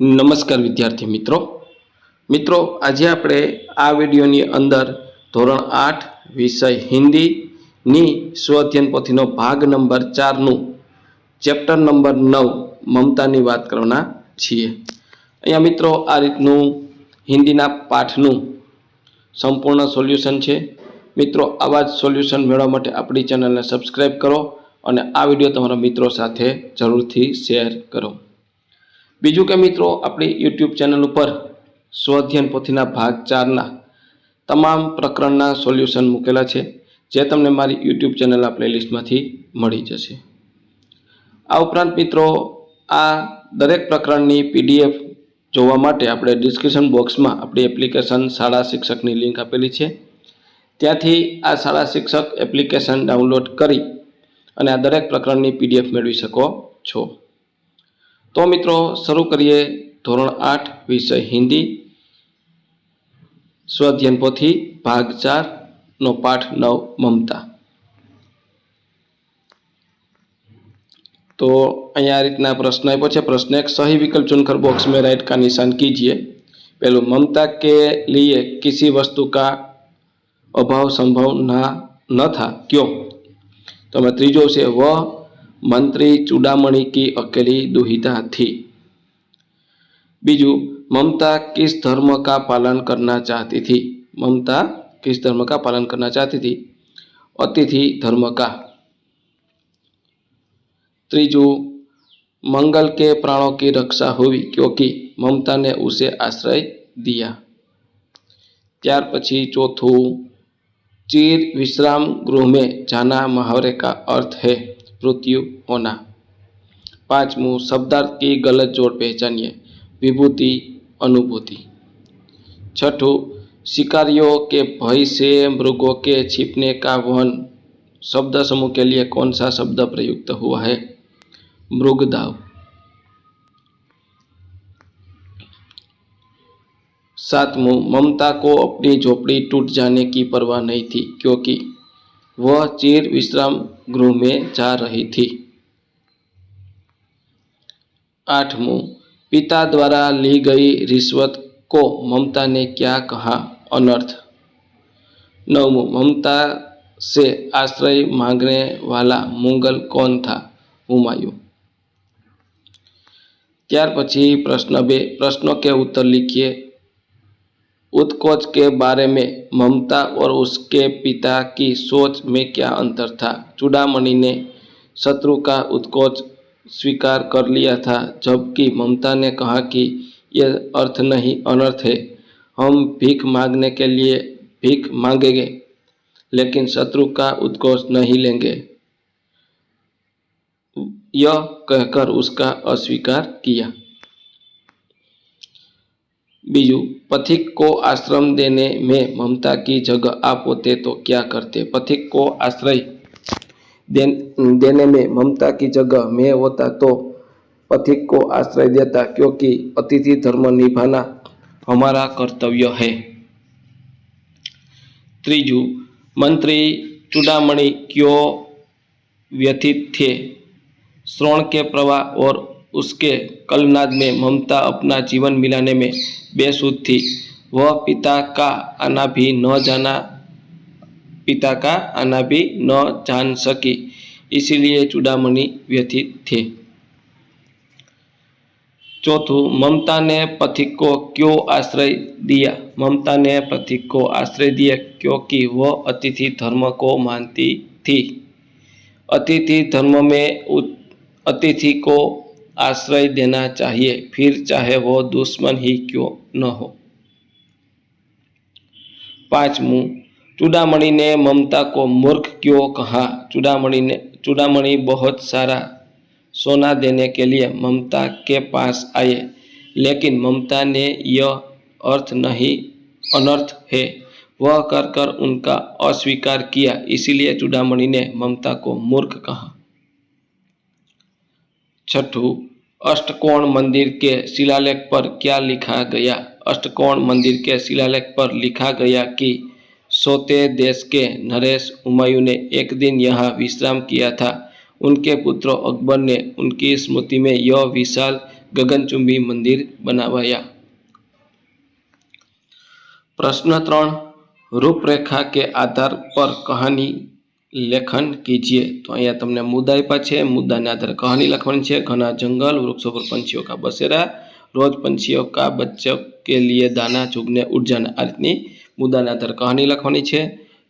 નમસ્કાર વિદ્યાર્થી મિત્રો. મિત્રો, આજે આપણે આ વિડીયોની અંદર ધોરણ આઠ વિષય હિન્દીની સ્વઅધ્યયન પોથીનો ભાગ નંબર ચારનું ચેપ્ટર નંબર નવ મમતાની વાત કરવાના છીએ. અહીંયા મિત્રો, આ રીતનું હિન્દીના પાઠનું સંપૂર્ણ સોલ્યુશન છે. મિત્રો, આવા જ સોલ્યુશન મેળવવા માટે આપણી ચેનલને સબસ્ક્રાઈબ કરો અને આ વીડિયો તમારા મિત્રો સાથે જરૂરથી શેર કરો. બીજું કે મિત્રો, આપણી યુટ્યુબ ચેનલ ઉપર સ્વધ્યન પોથીના ભાગ ચારના તમામ પ્રકરણના સોલ્યુશન મૂકેલા છે, જે તમને મારી યુટ્યુબ ચેનલના પ્લેલિસ્ટમાંથી મળી જશે. આ ઉપરાંત મિત્રો, આ દરેક પ્રકરણની પીડીએફ જોવા માટે આપણે ડિસ્ક્રિપ્શન બોક્સમાં આપણી એપ્લિકેશન શાળા શિક્ષકની લિંક આપેલી છે. ત્યાંથી આ શાળા શિક્ષક એપ્લિકેશન ડાઉનલોડ કરી અને આ દરેક પ્રકરણની પીડીએફ મેળવી શકો છો. તો મિત્રો શરૂ કરીએ ધોરણ આઠ વિષય હિન્દી સ્વઅધ્યયન પોથી ભાગ ચારનો પાઠ નવ મમતા तो અહીંયા આ રીતના પ્રશ્ન આપ્યો છે પ્રશ્ન એક सही विकल्प चुनकर बॉक्स में राइट का निशान कीजिए पहलू ममता के लिए किसी वस्तु का अभाव संभव ना न था क्यों तो मैं त्रीजो से वह मंत्री चूड़ामणि की अकेली दुहिता थी बीजू ममता किस धर्म का पालन करना चाहती थी ममता किस धर्म का पालन करना चाहती थी अतिथि धर्म का त्रीजू मंगल के प्राणों की रक्षा हुई क्योंकि ममता ने उसे आश्रय दिया ત્યાર પછી ચોથું चीर विश्राम गृह में जाना मुहावरे का अर्थ है मृत्यु होना। पांचमू, शब्दार्थ की गलत जोड़ पहचानिए। विभूति, अनुभूति। छठू, शिकारियों के भय से मृगों के छिपने का वन शब्द समूह के लिए कौन सा शब्द प्रयुक्त हुआ है? मृगदाव। सातमू, ममता को अपनी झोपड़ी टूट जाने की परवाह नहीं थी, क्योंकि वह चीर, विश्राम गृह में जा रही थी। आठवें पिता द्वारा ली गई रिश्वत को ममता ने क्या कहा? अनर्थ। नवमू ममता से आश्रय मांगने वाला मुगल कौन था? हुमायूं। त्यार પછી પ્રશ્ન બે પ્રશ્નો કે ઉત્તર લીખીએ उत्कोच के बारे में ममता और उसके पिता की सोच में क्या अंतर था? चूड़ामणि ने शत्रु का उत्कोच स्वीकार कर लिया था, जबकि ममता ने कहा कि यह अर्थ नहीं, अनर्थ है। हम भीख मांगने के लिए भीख मांगेंगे, लेकिन शत्रु का उत्कोच नहीं लेंगे। यह कहकर उसका अस्वीकार किया। बीजू, पथिक को आश्रम देने में ममता की जगह आप होते तो क्या करते? पथिक को आश्रय देने में ममता की जगह मैं होता तो पथिक को आश्रय देता क्योंकि अतिथि धर्म निभाना हमारा कर्तव्य है। त्रीजू, मंत्री चूड़ामणि क्यों व्यथित थे? श्रोण के प्रवाह और उसके कलनाद में ममता अपना जीवन मिलाने में बेसुध थी। वह पिता का आना भी न जाना, पिता का आना भी न जान सकी, इसीलिए चूड़ामणि व्यथित थे। चौथू, ममता ने पथिक को क्यों आश्रय दिया? ममता ने पथिक को आश्रय दिया क्योंकि वह अतिथि धर्म को मानती थी। अतिथि धर्म में अतिथि को आश्रय देना चाहिए, फिर चाहे वो दुश्मन ही क्यों न हो। पांचमू, चूड़ामणि ने ममता को मूर्ख क्यों कहा? चूड़ामणि ने चूड़ामणि बहुत सारा सोना देने के लिए ममता के पास आए, लेकिन ममता ने यह अर्थ नहीं, अनर्थ है। वह कर कर उनका अस्वीकार किया, इसीलिए चूड़ामणि ने ममता को मूर्ख कहा। छठू अष्टकोण मंदिर के शिलालेख पर क्या लिखा गया? अष्टकोण मंदिर के शिलालेख पर लिखा गया कि सोते देश के नरेश हुमायूं ने एक दिन यहाँ विश्राम किया था। उनके पुत्र अकबर ने उनकी स्मृति में यह विशाल गगनचुंबी मंदिर बनवाया। प्रश्न त्रण, रूपरेखा के आधार पर कहानी लेखन कीजिए। तो अँ तक मुद्दा आप मुद्दा ने आधार कहानी लिखनी है घना जंगल, वृक्षों पर पंछियों का बसेरा रोज पंछियों का बच्चों के लिए दाना चुगने ऊर्जा आ रीतनी मुद्दा ने आधार कहानी लिखनी है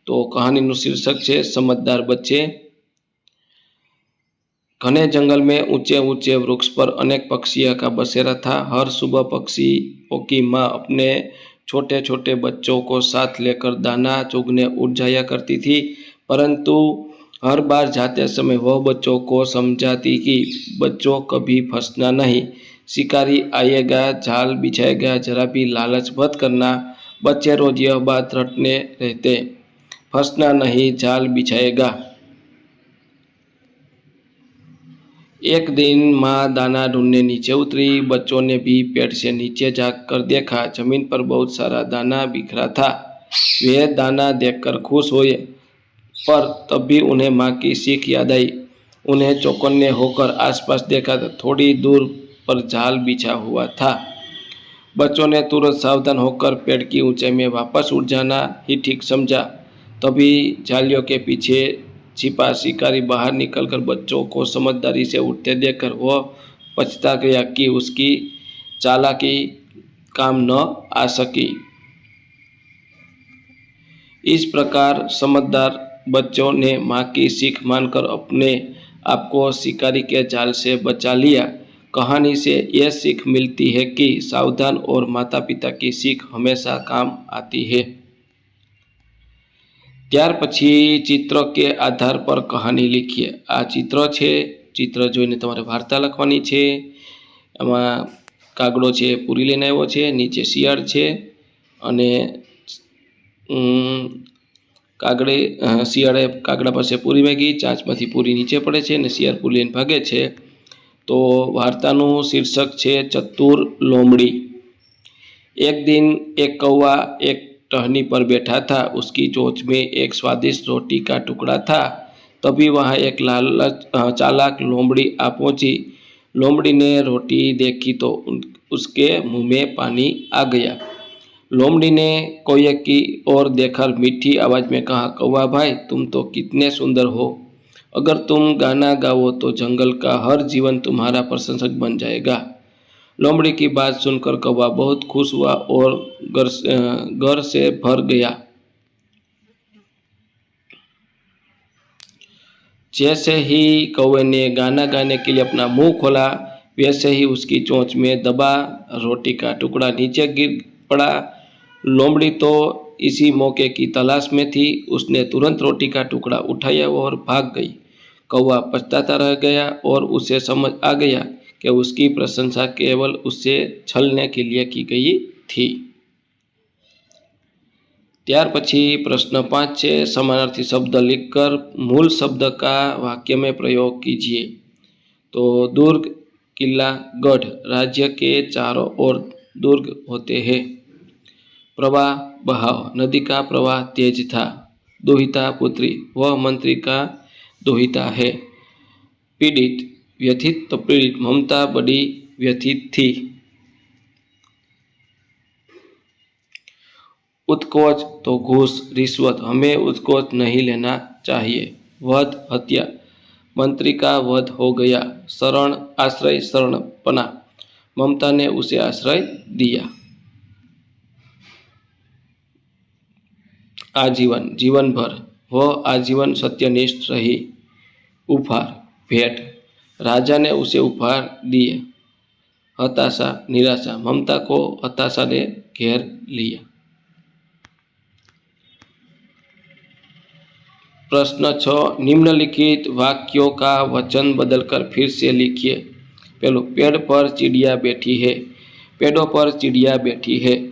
तो कहानी शीर्षक है समझदार बच्चे। घने जंगल में ऊँचे ऊँचे वृक्ष पर अनेक पक्षियों का बसेरा था। हर सुबह पक्षी की माँ अपने छोटे छोटे बच्चों को साथ लेकर दाना चुगने उठ जाया करती थी। परंतु हर बार जाते समय वह बच्चों को समझाती कि बच्चों कभी फंसना नहीं। शिकारी आएगा जाल बिछाएगा, जरा भी लालच मत करना। बच्चे रोज यह बात रटने रहते, फंसना नहीं जाल बिछाएगा। एक दिन माँ दाना ढूँढने नीचे उतरी। बच्चों ने भी पेड़ से नीचे झाँक कर देखा। ज़मीन पर बहुत सारा दाना बिखरा था। वे दाना देखकर खुश हुए। पर तब भी उन्हें माँ की सीख याद आई। उन्हें चौकन्ने होकर आसपास देखा तो थोड़ी दूर पर जाल बिछा हुआ था। बच्चों ने तुरंत सावधान होकर पेड़ की ऊंचाई में वापस उठ जाना ही ठीक समझा। तभी जालियों के पीछे छिपा शिकारी बाहर निकलकर बच्चों को समझदारी से उठते देखकर वह पछता गया कि उसकी चालाकी काम न आ सकी। इस प्रकार समझदार बच्चों ने माँ की सीख मानकर अपने आप को शिकारी के जाल से बचा लिया कहानी से यह सीख मिलती है कि सावधान और माता पिता की सीख हमेशा काम आती है ત્યાર પછી ચિત્ર કે આધાર પર કહાની લીખીએ આ ચિત્ર છે ચિત્ર જોઈને તમારે વાર્તા લખવાની છે એમાં કાગડો છે પૂરી લઈને આવ્યો છે નીચે શિયાળ છે અને કાગડે શિયાળે કાગડા પાસે પૂરી માગી ચાંચમાંથી પૂરી નીચે પડે છે અને શિયાળ પૂરી લઈને ભાગે છે તો વાર્તાનું શીર્ષક છે ચતુર લોમડી एक दिन एक कौवा एक टहनी पर बैठा था उसकी चोंच में एक स्वादिष्ट रोटी का टुकड़ा था तभी वहाँ एक लालच चालाक लोमड़ी आ पहुँची लोमड़ी ने रोटी देखी तो उसके मुंह में पानी आ गया लोमड़ी ने कोये की ओर देखकर मीठी आवाज़ में कहा, कौवा भाई, तुम तो कितने सुंदर हो। अगर तुम गाना गाओ तो जंगल का हर जीवन तुम्हारा प्रशंसक बन जाएगा लोमड़ी की बात सुनकर कौवा बहुत खुश हुआ और घर घर से भर गया। जैसे ही कौवे ने गाना गाने के लिए अपना मुँह खोला, वैसे ही उसकी चोंच में दबा, रोटी का टुकड़ा नीचे गिर पड़ा लोमड़ी तो इसी मौके की तलाश में थी उसने तुरंत रोटी का टुकड़ा उठाया और भाग गई कौवा पछताता रह गया और उसे समझ आ गया कि उसकी प्रशंसा केवल उससे छलने के लिए की गई थी ત્યાર પછી પ્રશ્ન પાંચ છે સમાનાર્થી શબ્દ लिखकर मूल शब्द का वाक्य में प्रयोग कीजिए तो दुर्ग किला गढ़ राज्य के चारों ओर दुर्ग होते हैं प्रवाह बहाव, नदी का प्रवाह तेज था। दोहिता पुत्री, वह मंत्री का दोहिता है। पीड़ित, व्यथित तो पीड़ित, ममता बड़ी व्यथित थी। उत्कोच तो घूस, रिश्वत, हमें उत्कोच नहीं लेना चाहिए। वध, हत्या, मंत्री का वध हो गया। शरण, आश्रय शरण पना ममता ने उसे आश्रय दिया। आजीवन जीवन भर वह आजीवन सत्यनिष्ठ रही उपहार, भेंट। राजा ने उसे उपहार दिए। हताशा, निराशा, ममता को हताशा ने घेर लिया। प्रश्न छ, निम्नलिखित वाक्यों का वचन बदलकर फिर से लिखिए। पहलो, पेड़ पर चिड़िया बैठी है। पेड़ों पर चिड़िया बैठी है।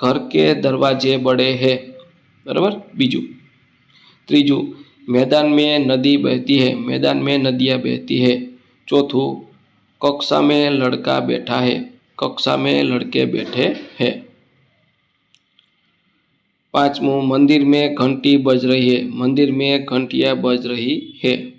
घर के दरवाजे बड़े हैं। बराबर? बीजू। त्रीजू, मैदान में नदी बहती है, मैदान में नदियाँ बहती है। चौथू, कक्षा में लड़का बैठा है, कक्षा में लड़के बैठे हैं। पांचवों मंदिर में घंटी बज रही है, मंदिर में घंटियाँ बज रही है।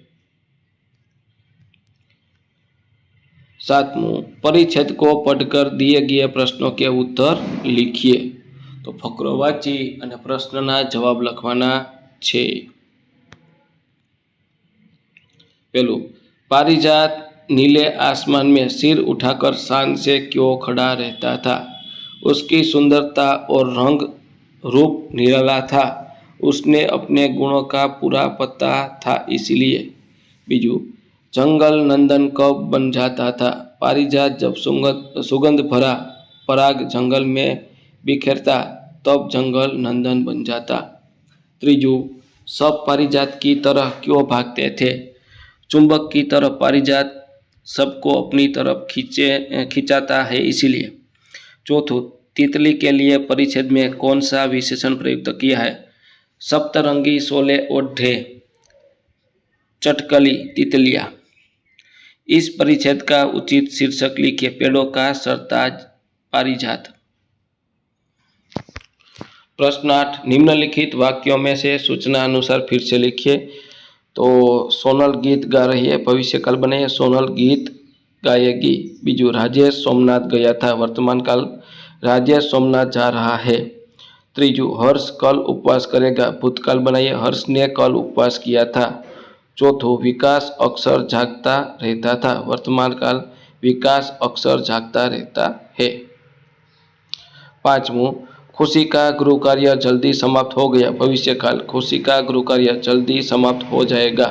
सातमूं, परिच्छेद को पढ़कर दिए गए प्रश्नों के उत्तर लिखिए। તો ફકરો વાંચી અને પ્રશ્નના જવાબ લખવાના છે પેલું पारिजात नीले आसमान में सिर उठाकर शान से क्यों खड़ा रहता था उसकी सुंदरता और रंग रूप निराला था उसने अपने गुणों का पूरा पता था इसलिए बीजू जंगल नंदन कब बन जाता था पारिजात जब सुगंध सुगंध भरा पराग जंगल में बिखेरता, तब जंगल नंदन बन जाता। त्रीजू सब पारिजात की तरह क्यों भागते थे? चुंबक की तरह पारिजात सबको अपनी तरफ़ खींचे, खिंचाता है इसीलिए। चौथों, तितली के लिए परिच्छेद में कौन सा विशेषण प्रयुक्त किया है? सप्तरंगी, शोले ओढ़े चटकली, तितलिया। इस परिच्छेद का उचित शीर्षक लिखिए पेड़ों का सरताज, पारिजात। प्रश्न आठ निम्नलिखित वाक्यों में से सूचना अनुसार फिर से लिखिए। तो सोनल गीत गा रही है, भविष्य काल बने, सोनल गीत गाएगी। बीजू, राजेश सोमनाथ गया था, वर्तमान काल राजेश सोमनाथ जा रहा है। त्रीजू, हर्ष कल उपवास करेगा, भूतकाल बनाइए, हर्ष ने कल उपवास किया था। चौथो, विकास अक्सर जागता रहता था, वर्तमान काल विकास अक्सर जागता रहता है। पांचवों खुशी का गृह कार्य जल्दी समाप्त हो गया भविष्य काल खुशी का गृह कार्य जल्दी समाप्त हो जाएगा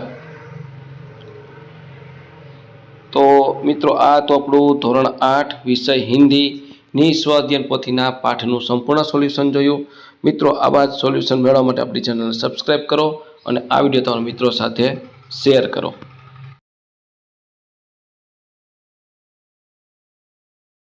તો મિત્રો આ તો આપણું ધોરણ આઠ વિષય હિન્દીની સ્વ અધ્યયન પોથીના પાઠનું સંપૂર્ણ સોલ્યુશન જોયું મિત્રો આવા જ સોલ્યુશન મેળવવા માટે આપણી ચેનલને સબસ્ક્રાઈબ કરો અને આ વિડીયો તમારા મિત્રો સાથે શેર કરો